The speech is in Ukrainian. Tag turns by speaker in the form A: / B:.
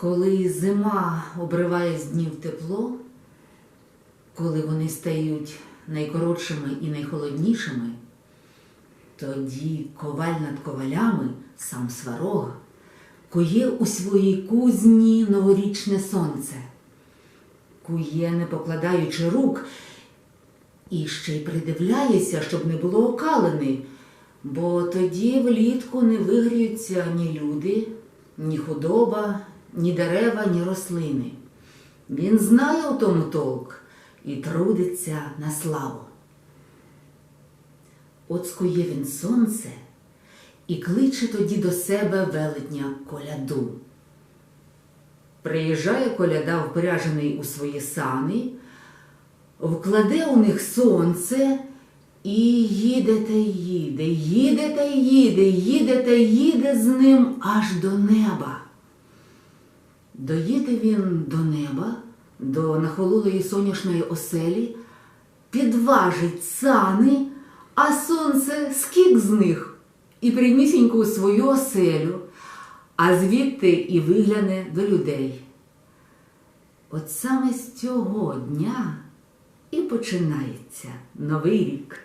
A: Коли зима обриває з днів тепло, коли вони стають найкоротшими і найхолоднішими, тоді коваль над ковалями, сам сварога, кує у своїй кузні новорічне сонце, кує, не покладаючи рук, і ще й придивляється, щоб не було окалини, бо тоді влітку не вигріються ні люди, ні худоба, ні дерева, ні рослини. Він знає у тому толк і трудиться на славу. От скує він сонце і кличе тоді до себе велетня коляду. Приїжджає коляда, впряжений у свої сани, вкладе у них сонце і їде та їде, їде та їде, їде та їде з ним аж до неба. Доїде він до неба, до нахололої соняшної оселі, підважить сани, а сонце скік з них і прямісінько у свою оселю, а звідти і вигляне до людей. От саме з цього дня і починається новий рік.